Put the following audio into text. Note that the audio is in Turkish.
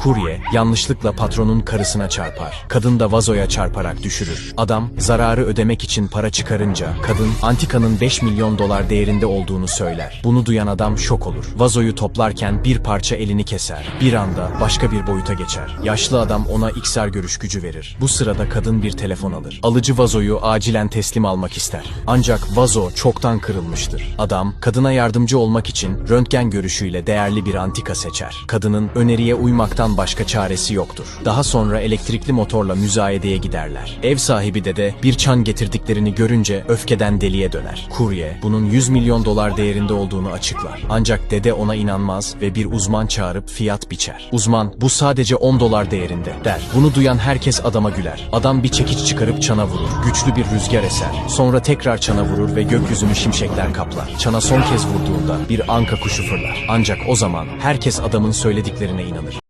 Kurye yanlışlıkla patronun karısına çarpar. Kadın da vazoya çarparak düşürür. Adam zararı ödemek için para çıkarınca kadın antikanın 5 milyon dolar değerinde olduğunu söyler. Bunu duyan adam şok olur. Vazoyu toplarken bir parça elini keser. Bir anda başka bir boyuta geçer. Yaşlı adam ona iksar görüş gücü verir. Bu sırada kadın bir telefon alır. Alıcı vazoyu acilen teslim almak ister. Ancak vazo çoktan kırılmıştır. Adam kadına yardımcı olmak için röntgen görüşüyle değerli bir antika seçer. Kadının öneriye uymaktan başka çaresi yoktur. Daha sonra elektrikli motorla müzayedeye giderler. Ev sahibi de de bir çan getirdiklerini görünce öfkeden deliye döner. Kurye bunun 100 milyon dolar değerinde olduğunu açıklar. Ancak dede ona inanmaz ve bir uzman çağırıp fiyat biçer. Uzman bu sadece 10 dolar değerinde der. Bunu duyan herkes adama güler. Adam bir çekiç çıkarıp çana vurur. Güçlü bir rüzgar eser. Sonra tekrar çana vurur ve gökyüzünü şimşekler kaplar. Çana son kez vurduğunda bir anka kuşu fırlar. Ancak o zaman herkes adamın söylediklerine inanır.